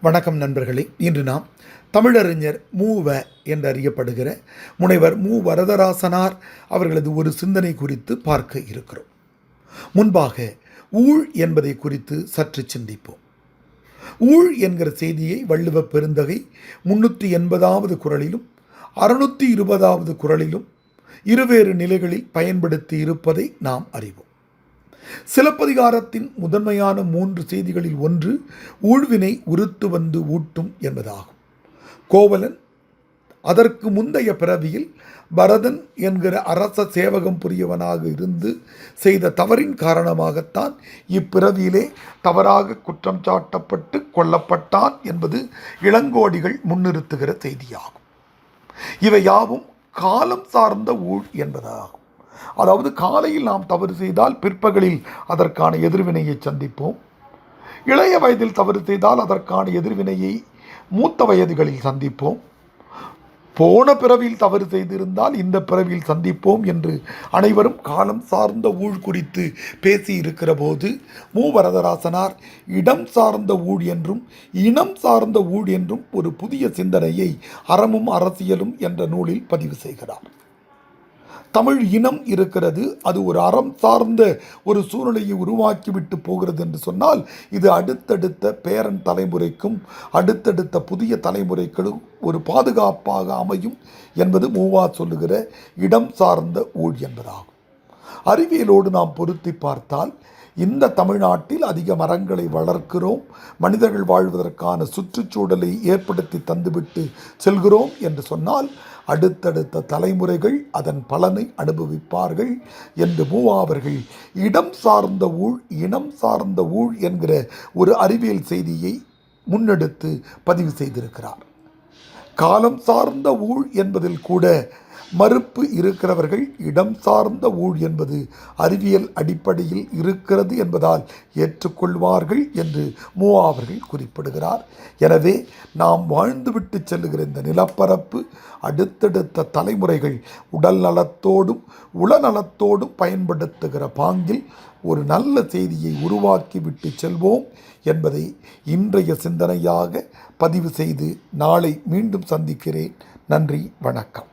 வணக்கம் நண்பர்களே. இன்று நாம் தமிழறிஞர் மூவ என்று அறியப்படுகிற முனைவர் மு. வரதராசனார் அவர்களது ஒரு சிந்தனை குறித்து பார்க்க இருக்கிறோம். முன்பாக ஊழ் என்பதை குறித்து சற்று சிந்திப்போம். ஊழ் என்கிற செய்தியை வள்ளுவ பெருந்தகை முன்னூற்றி எண்பதாவது குரலிலும் அறுநூற்றி இருபதாவது குரலிலும் இருவேறு நிலைகளில் பயன்படுத்தி இருப்பதை நாம் அறிவோம். சிலப்பதிகாரத்தின் முதன்மையான மூன்று செய்திகளில் ஒன்று ஊழ்வினை உறுத்து வந்து ஊட்டும் என்பதாகும். கோவலன் அதற்கு முந்தைய பிறவியில் பரதன் என்கிற அரச சேவகம் புரியவனாக இருந்து செய்த தவறின் காரணமாகத்தான் இப்பிறவியிலே தவறாக குற்றம் சாட்டப்பட்டு கொல்லப்பட்டான் என்பது இளங்கோடிகள் முன்னிறுத்துகிற செய்தியாகும். இவை யாவும் காலம் சார்ந்த ஊழ் என்பதாகும். அதாவது காலையில் நாம் தவறு செய்தால் பிற்பகலில் அதற்கான எதிர்வினையை சந்திப்போம். இளைய வயதில் தவறு செய்தால் அதற்கான எதிர்வினையை மூத்த வயதுகளில் சந்திப்போம். போன பிறவியில் தவறு செய்திருந்தால் இந்த பிறவியில் சந்திப்போம் என்று அனைவரும் காலம் சார்ந்த ஊழ் குறித்து பேசியிருக்கிற போது மூவரதராசனார் இடம் சார்ந்த ஊழ் என்றும் இனம் சார்ந்த ஊழ் என்றும் ஒரு புதிய சிந்தனையை அறமும் அரசியலும் என்ற நூலில் பதிவு செய்கிறார். தமிழ் இனம் இருக்கிறது. அது ஒரு அறம் சார்ந்த ஒரு சூழ்நிலையை உருவாக்கிவிட்டு போகிறது என்று சொன்னால் இது அடுத்தடுத்த பேரன் தலைமுறைக்கும் அடுத்தடுத்த புதிய தலைமுறைகளும் ஒரு பாதுகாப்பாக அமையும் என்பது மூவா சொல்லுகிற இடம் சார்ந்த ஊழ் என்பதாகும். அறிவியலோடு நாம் பொருத்தி பார்த்தால் இந்த தமிழ்நாட்டில் அதிக மரங்களை வளர்க்கிறோம் மனிதர்கள் வாழ்வதற்கான சுற்றுச்சூழலை ஏற்படுத்தி தந்துவிட்டு செல்கிறோம் என்று சொன்னால் அடுத்தடுத்த தலைமுறைகள் அதன் பலனை அனுபவிப்பார்கள் என்று மூவாவர்கள் இடம் சார்ந்த ஊழ் இனம் சார்ந்த ஊழ் என்கிற ஒரு அறிவியல் செய்தியை முன்னெடுத்து பதிவு செய்திருக்கிறார். காலம் சார்ந்த ஊழ் என்பதில் கூட மறுப்பு இருக்கிறவர்கள் இடம் சார்ந்த ஊழ் என்பது அறிவியல் அடிப்படையில் இருக்கிறது என்பதால் ஏற்றுக்கொள்வார்கள் என்று மூவா அவர்கள் குறிப்பிடுகிறார். எனவே நாம் வாழ்ந்துவிட்டு செல்லுகிற இந்த நிலப்பரப்பு அடுத்தடுத்த தலைமுறைகள் உடல் நலத்தோடும் உளநலத்தோடும் பயன்படுத்துகிற பாங்கில் ஒரு நல்ல செய்தியை உருவாக்கி விட்டு செல்வோம் என்பதை இன்றைய சிந்தனையாக பதிவு செய்து நாளை மீண்டும் சந்திக்கிறேன். நன்றி வணக்கம்.